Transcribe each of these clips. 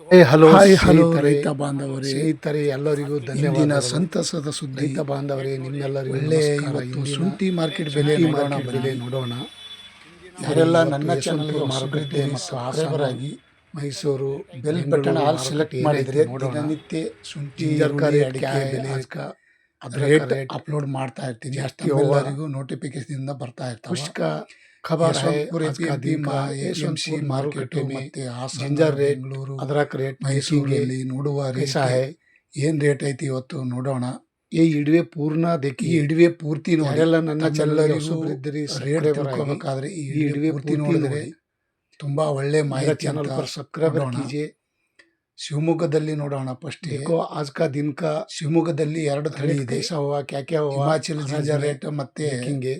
Hey hello hello ರೈತ ಬಾಂಧವರೇ. ಸ್ನೇಹಿತರೆ ಎಲ್ಲರಿಗೂ ಧನ್ಯವಾದ ಸಂತಸದ ಸುದ್ದಿ. ರೈತ ಬಾಂಧವರೇ ನಿಮ್ಮೆಲ್ಲರಿಗೂ ಒಳ್ಳೆ ಇವತ್ತು ಶುಂಠಿ ಮಾರ್ಕೆಟ್ ಬೆಲೆ ನೋಡೋಣ ಬೆಲೆ ನೋಡೋಣ. ಯಾರೆಲ್ಲ ನನ್ನ ಚಾನಲ್ಗೆ ಮಾರುಕಟ್ಟೆ ಮತ್ತು ಮತ್ತು Mysuru bell button all select ಮಾಡಿದ್ರೆ. ದಿನನಿತ್ಯ ಶುಂಠಿ ತರಕಾರಿ ಅಡಿಕೆ ಬೆಲೆ ಅದರ ರೇಟ್ ಅಪ್ಲೋಡ್ ಮಾಡ್ತಾ ಇರ್ತೀನಿ. ಜಾಸ್ತಿ ಎಲ್ಲರಿಗೂ ನೋಟಿಫಿಕೇಶನ್ ಇಂದ ಬರ್ತಾ ಇರ್ತಾವೆ. ಕುಷ್ಕ ಖಬರ್ ಮಾರುಕಟ್ಟೆ ಮತ್ತೆ ಬೆಂಗಳೂರು ರೇಟ್ ಅದ್ರಾಕ್ ರೇಟ್ ಮೈಸೂರಲ್ಲಿ ನೋಡುವ ರೇಸ ಏನು ರೇಟ್ ಐತಿ ಇವತ್ತು ನೋಡೋಣ. ಈ ಇಡುವೆ ಪೂರ್ಣ ಈ ಇಡುವೆ ಪೂರ್ತಿ ನೋಡೆಲ್ಲ ನನ್ನ ಚೆಲ್ಲರಿದ್ರಿ ರೇಟ್ ಬರ್ಕೋಬೇಕಾದ್ರೆ ಈ ಇಡುವೆ ಪೂರ್ತಿ ನೋಡಿದ್ರೆ ತುಂಬ ಒಳ್ಳೆ ಮಾಹಿತಿ ಚಾನಲ್ ಪರ್ ಸಬ್ಸ್ಕ್ರೈಬ್ ಶಿವಮೊಗ್ಗದಲ್ಲಿ ನೋಡೋಣ ಫಸ್ಟ್. ಏಕೋ ಆಜ್ಕ ದಿನಕ ಶಿವಮೊಗ್ಗದಲ್ಲಿ ಎರಡು ತಳಿ ಇದೆ. ಕ್ಯಾಕೆ ಹಿಮಾಚಲ್ ಜಿಂಜರ್ ರೇಟ್ ಮತ್ತೆ ಹಿಂಗೆ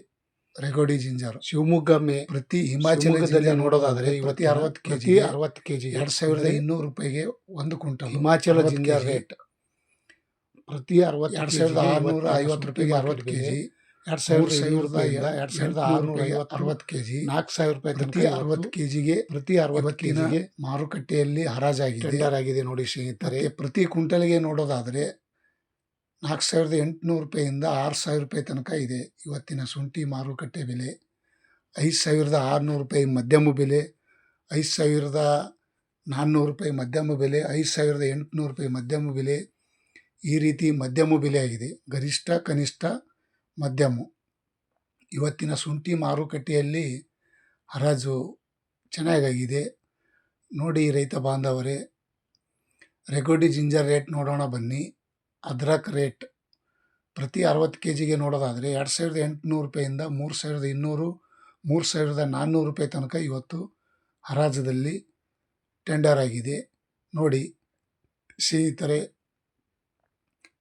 ರೆಗೋಡಿ ಜಿಂಜರ್. ಶಿವಮೊಗ್ಗ ಮೇ ಪ್ರತಿ ಹಿಮಾಚಲ ಶಿವಮೊಗ್ಗದಲ್ಲಿ ಜಿಲ್ಲೆ ನೋಡೋದಾದ್ರೆ ಪ್ರತಿ ಅರವತ್ತು ಕೆ ಕೆಜಿ ಅರವತ್ತು ಕೆಜಿ ಎರಡ್ ಸಾವಿರದ ಇನ್ನೂರು ರೂಪಾಯಿಗೆ ಒಂದು ಕ್ವಿಂಟಲ್ ಹಿಮಾಚಲ ಜಿಂಜರ್ ರೇಟ್. ಪ್ರತಿ ಅರವತ್ತು ಎರಡು ಸಾವಿರದ ಆರುನೂರ ಐವತ್ತು ರೂಪಾಯಿಗೆ ಅರವತ್ತು ಕೆ ಜಿ ಎರಡು ಸಾವಿರದ ಸಾವಿರದ ಎರಡ್ ಸಾವಿರದ ಆರುನೂರ ಐವತ್ತು ಅರವತ್ತು ಕೆಜಿ. ನಾಲ್ಕು ಸಾವಿರ ರೂಪಾಯಿ ಪ್ರತಿ ಅರವತ್ತು ಇವತ್ತು ಕೆಜಿಗೆ ಪ್ರತಿ ಅರವತ್ತು ಕೆ ಜಿಗೆ ಮಾರುಕಟ್ಟೆಯಲ್ಲಿ ಹರಾಜಾಗಿದೆ. ಆಗಿದೆ ನೋಡಿ ಸ್ನೇಹಿತರೆ. ಪ್ರತಿ ಕ್ವಿಂಟಲ್ಗೆ ನೋಡೋದಾದ್ರೆ ನಾಲ್ಕು ಸಾವಿರದ ಎಂಟುನೂರು ರೂಪಾಯಿಯಿಂದ ಆರು ಸಾವಿರ ರೂಪಾಯಿ ತನಕ ಇದೆ. ಇವತ್ತಿನ ಶುಂಠಿ ಮಾರುಕಟ್ಟೆ ಬೆಲೆ ಐದು ಸಾವಿರದ ಆರುನೂರು ರೂಪಾಯಿ ಮಧ್ಯಮ ಬೆಲೆ, ಐದು ಸಾವಿರದ ನಾನ್ನೂರು ರೂಪಾಯಿ ಮಧ್ಯಮ ಬೆಲೆ, ಐದು ಸಾವಿರದ ಎಂಟುನೂರು ರೂಪಾಯಿ ಮಧ್ಯಮ ಬೆಲೆ ಈ ರೀತಿ ಮಧ್ಯಮ ಬೆಲೆ ಆಗಿದೆ ಗರಿಷ್ಠ, ಕನಿಷ್ಠ ಮಧ್ಯಮ. ಇವತ್ತಿನ ಶುಂಠಿ ಮಾರುಕಟ್ಟೆಯಲ್ಲಿ ಹರಾಜು ಚೆನ್ನಾಗಾಗಿದೆ. ನೋಡಿ ರೈತ ಬಾಂಧವರೇ ರೆಗೋಡಿ ಜಿಂಜರ್ ರೇಟ್ ನೋಡೋಣ ಬನ್ನಿ. ಅದ್ರಕ್ ರೇಟ್ ಪ್ರತಿ ಅರವತ್ತು ಕೆ ಜಿಗೆ ನೋಡೋದಾದರೆ ಎರಡು ಸಾವಿರದ ಎಂಟುನೂರು ರೂಪಾಯಿಂದ ಮೂರು ಸಾವಿರದ ಇನ್ನೂರು, ಮೂರು ಸಾವಿರದ ನಾನ್ನೂರು ರೂಪಾಯಿ ತನಕ ಇವತ್ತು ಹರಾಜದಲ್ಲಿ ಟೆಂಡರ್ ಆಗಿದೆ. ನೋಡಿ, ಸ್ನೇಹಿತರೆ,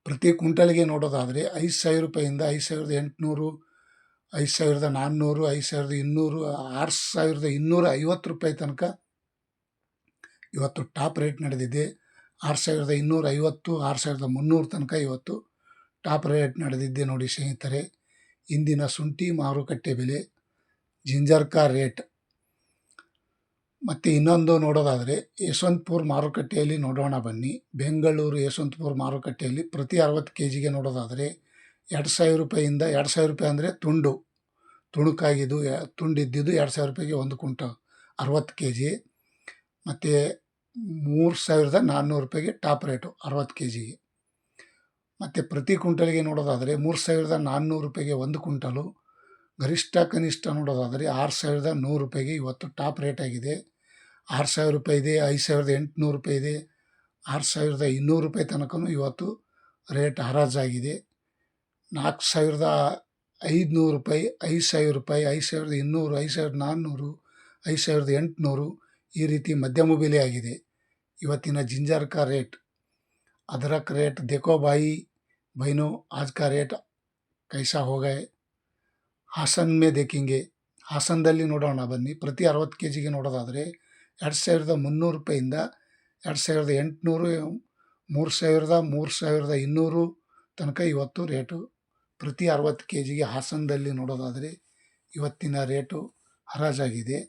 ಪ್ರತಿ ಕುಂಟಲಿಗೆ ನೋಡೋದಾದರೆ ಐದು ಸಾವಿರ ರೂಪಾಯಿಂದ ಐದು ಸಾವಿರದ ಎಂಟುನೂರು, ಐದು ಸಾವಿರದ ನಾನ್ನೂರು, ಐದು ಸಾವಿರದ ಇನ್ನೂರು, ಆರು ಸಾವಿರದ ಇನ್ನೂರ ಐವತ್ತು ರೂಪಾಯಿ ತನಕ ಇವತ್ತು ಟಾಪ್ ರೇಟ್ ನಡೆದಿದೆ. ಆರು ಸಾವಿರದ ಇನ್ನೂರ ಐವತ್ತು, ಆರು ಸಾವಿರದ ಮುನ್ನೂರು ತನಕ ಇವತ್ತು ಟಾಪ್ ರೇಟ್ ನಡೆದಿದ್ದೆ ನೋಡಿ ಸ್ನೇಹಿತರೆ. ಇಂದಿನ ಶುಂಠಿ ಮಾರುಕಟ್ಟೆ ಬೆಲೆ ಜಿಂಜರ್ಕಾ ರೇಟ್. ಮತ್ತು ಇನ್ನೊಂದು ನೋಡೋದಾದರೆ ಯಶವಂತಪುರ ಮಾರುಕಟ್ಟೆಯಲ್ಲಿ ನೋಡೋಣ ಬನ್ನಿ. ಬೆಂಗಳೂರು ಯಶವಂತಪುರ ಮಾರುಕಟ್ಟೆಯಲ್ಲಿ ಪ್ರತಿ ಅರವತ್ತು ಕೆ ಜಿಗೆ ನೋಡೋದಾದರೆ ಎರಡು ಸಾವಿರ ರೂಪಾಯಿಂದ ಎರಡು ಸಾವಿರ ರೂಪಾಯಿ ಅಂದರೆ ತುಂಡು. ತುಣುಕಾಗಿದ್ದು, ತುಂಡಿದ್ದಿದ್ದು ಎರಡು ಸಾವಿರ ರೂಪಾಯಿಗೆ ಒಂದು ಕುಂಟ ಅರವತ್ತು ಕೆ ಜಿ ಮತ್ತು ಮೂರು ಸಾವಿರದ ನಾನ್ನೂರು ರೂಪಾಯಿಗೆ ಟಾಪ್ ರೇಟು ಅರವತ್ತು ಕೆ ಜಿಗೆ ಮತ್ತು ಪ್ರತಿ ಕುಂಟಲ್ಗೆ ನೋಡೋದಾದರೆ ಮೂರು ಸಾವಿರದ ನಾನ್ನೂರು ರೂಪಾಯಿಗೆ ಒಂದು ಕುಂಟಲು ಗರಿಷ್ಠ ಕನಿಷ್ಠ ನೋಡೋದಾದರೆ ಆರು ಸಾವಿರದ ನೂರು ರೂಪಾಯಿಗೆ ಇವತ್ತು ಟಾಪ್ ರೇಟ್ ಆಗಿದೆ. ಆರು ಸಾವಿರ ರೂಪಾಯಿ ಇದೆ, ಐದು ಸಾವಿರದ ಎಂಟುನೂರು ರೂಪಾಯಿ ಇದೆ, ಆರು ಸಾವಿರದ ಇನ್ನೂರು ರೂಪಾಯಿ ತನಕನೂ ಇವತ್ತು ರೇಟ್ ಹರಾಜಾಗಿದೆ. ನಾಲ್ಕು ಸಾವಿರದ ಐದುನೂರು ರೂಪಾಯಿ, ಐದು ಸಾವಿರ ರೂಪಾಯಿ, ಐದು ಸಾವಿರದ ಇನ್ನೂರು, ಐದು ಸಾವಿರದ ನಾನ್ನೂರು, ಐದು ಸಾವಿರದ ಎಂಟುನೂರು ಈ ರೀತಿ ಮಧ್ಯಮ ಬೆಲೆ ಆಗಿದೆ ಇವತ್ತಿನ ಜಿಂಜರ್ ಕಾ ರೇಟ್ अदरक रेट देखो भाई बहनों आज का रेट कैसा हो गए ಹಾಸನ್ ಮೇ ದೇಖಿಂಗೆ ಹಾಸನದಲ್ಲಿ ನೋಡೋಣ ಬನ್ನಿ ಪ್ರತಿ ಅರವತ್ತು ಕೆ ಜಿಗೆ ನೋಡೋದಾದರೆ ಎರಡು ಸಾವಿರದ ಮುನ್ನೂರು ರೂಪಾಯಿಂದ ಎರಡು ಸಾವಿರದ ಎಂಟುನೂರು ಮೂರು ಸಾವಿರದ ಮೂರು ಸಾವಿರದ ಇನ್ನೂರು ತನಕ ಇವತ್ತು ರೇಟು ಪ್ರತಿ ಅರವತ್ತು ಕೆ ಜಿಗೆ ಹಾಸನದಲ್ಲಿ ನೋಡೋದಾದರೆ ಇವತ್ತಿನ ರೇಟು ಹರಾಜಾಗಿದೆ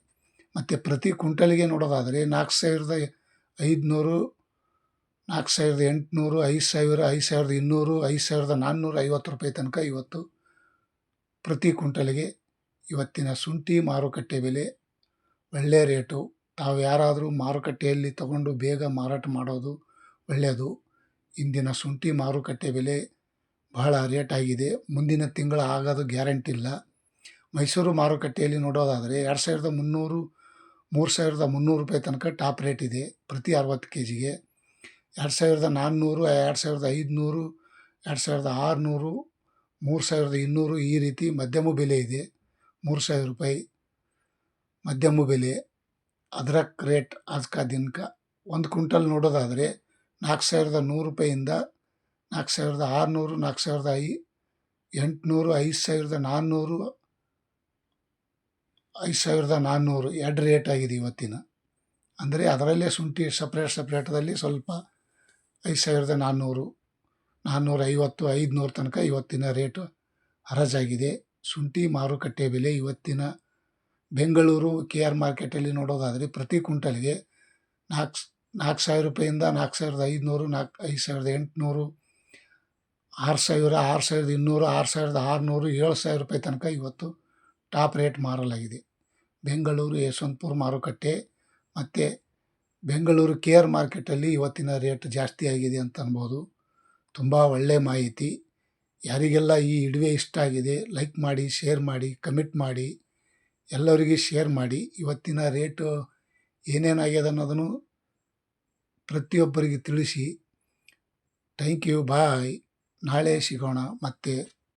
ಮತ್ತು ಪ್ರತಿ ಕ್ವಿಂಟಲ್ಗೆ ನೋಡೋದಾದರೆ ನಾಲ್ಕು ಸಾವಿರದ ಐದುನೂರು, ನಾಲ್ಕು ಸಾವಿರದ ಎಂಟುನೂರು, ಐದು ಸಾವಿರ, ಐದು ಸಾವಿರದ ಇನ್ನೂರು, ಐದು ಸಾವಿರದ ನಾನ್ನೂರ, ಐವತ್ತು ರೂಪಾಯಿ ತನಕ ಇವತ್ತು ಪ್ರತಿ ಕ್ವಿಂಟಲ್ಗೆ ಇವತ್ತಿನ ಶುಂಠಿ ಮಾರುಕಟ್ಟೆ ಬೆಲೆ ಒಳ್ಳೆಯ ರೇಟು. ತಾವು ಯಾರಾದರೂ ಮಾರುಕಟ್ಟೆಯಲ್ಲಿ ತಗೊಂಡು ಬೇಗ ಮಾರಾಟ ಮಾಡೋದು ಒಳ್ಳೆಯದು. ಇಂದಿನ ಶುಂಠಿ ಮಾರುಕಟ್ಟೆ ಬೆಲೆ ಬಹಳ ರೇಟ್ ಆಗಿದೆ. ಮುಂದಿನ ತಿಂಗಳು ಆಗೋದು ಗ್ಯಾರಂಟಿ ಇಲ್ಲ. ಮೈಸೂರು ಮಾರುಕಟ್ಟೆಯಲ್ಲಿ ನೋಡೋದಾದರೆ ಎರಡು ಸಾವಿರದ ಮುನ್ನೂರು ಮೂರು ಸಾವಿರದ ಮುನ್ನೂರು ರೂಪಾಯಿ ತನಕ ಟಾಪ್ ರೇಟ್ ಇದೆ ಪ್ರತಿ ಅರವತ್ತು ಕೆ ಜಿಗೆ ಎರಡು ಸಾವಿರದ ನಾನ್ನೂರು, ಎರಡು ಸಾವಿರದ ಐದುನೂರು, ಎರಡು ಸಾವಿರದ ಆರುನೂರು, ಮೂರು ಸಾವಿರದ ಇನ್ನೂರು ಈ ರೀತಿ ಮಧ್ಯಮ ಬೆಲೆ ಇದೆ. ಮೂರು ಸಾವಿರ ರೂಪಾಯಿ ಮಧ್ಯಮ ಬೆಲೆ. ಅದ್ರಕ್ ರೇಟ್ ಅದಕ್ಕ ದಿನಕ ಒಂದು ಕ್ವಿಂಟಲ್ ನೋಡೋದಾದರೆ ನಾಲ್ಕು ಸಾವಿರದ ನೂರು ರೂಪಾಯಿಂದ ನಾಲ್ಕು ಸಾವಿರದ ಆರುನೂರು, ನಾಲ್ಕು ಸಾವಿರದ ಐ, ಎಂಟುನೂರು, ಐದು ಸಾವಿರದ ನಾನ್ನೂರು ಐದು ಸಾವಿರದ ನಾನ್ನೂರು, ಎರಡು ರೇಟ್ ಆಗಿದೆ ಇವತ್ತಿನ. ಅಂದರೆ ಅದರಲ್ಲೇ ಶುಂಠಿ ಸಪ್ರೇಟ್ ಸಪ್ರೇಟದಲ್ಲಿ ಸ್ವಲ್ಪ ಐದು ಸಾವಿರದ ನಾನ್ನೂರು ನಾನ್ನೂರ ಐವತ್ತು ಐದುನೂರು ತನಕ ಇವತ್ತಿನ ರೇಟು ಹರಾಜಾಗಿದೆ. ಶುಂಠಿ ಮಾರುಕಟ್ಟೆ ಬೆಲೆ ಇವತ್ತಿನ ಬೆಂಗಳೂರು, ಕೆ ಆರ್ ಮಾರ್ಕೆಟಲ್ಲಿ ನೋಡೋದಾದರೆ ಪ್ರತಿ ಕ್ವಿಂಟಲ್ಗೆ ನಾಲ್ಕು ನಾಲ್ಕು ಸಾವಿರ ರೂಪಾಯಿಂದ ನಾಲ್ಕು ಸಾವಿರದ ಐದುನೂರು, ನಾಲ್ಕು, ಐದು ಸಾವಿರದ ಎಂಟುನೂರು, ಆರು ಸಾವಿರ, ಆರು ಸಾವಿರದ ಇನ್ನೂರು, ಆರು ಸಾವಿರದ ಆರುನೂರು, ಏಳು ಸಾವಿರ ರೂಪಾಯಿ ತನಕ ಇವತ್ತು ಟಾಪ್ ರೇಟ್ ಮಾರಲಾಗಿದೆ. ಬೆಂಗಳೂರು, ಯಶವಂತಪುರ ಮಾರುಕಟ್ಟೆ ಮತ್ತು ಬೆಂಗಳೂರು ಕೆ ಆರ್ ಮಾರ್ಕೆಟಲ್ಲಿ ಇವತ್ತಿನ ರೇಟ್ ಜಾಸ್ತಿ ಆಗಿದೆ ಅಂತ ಅನ್ಬೋದು. ತುಂಬ ಒಳ್ಳೆಯ ಮಾಹಿತಿ. ಯಾರಿಗೆಲ್ಲ ಈ ಇಡುವೆ ಇಷ್ಟ ಆಗಿದೆ ಲೈಕ್ ಮಾಡಿ ಶೇರ್ ಮಾಡಿ ಕಮೆಂಟ್ ಮಾಡಿ, ಎಲ್ಲರಿಗೆ ಶೇರ್ ಮಾಡಿ, ಇವತ್ತಿನ ರೇಟು ಏನೇನಾಗ್ಯದ ಅನ್ನೋದನ್ನು ಪ್ರತಿಯೊಬ್ಬರಿಗೆ ತಿಳಿಸಿ. ಥ್ಯಾಂಕ್ ಯು ಬಾಯ್ ನಾಳೆ ಸಿಗೋಣ ಮತ್ತೆ.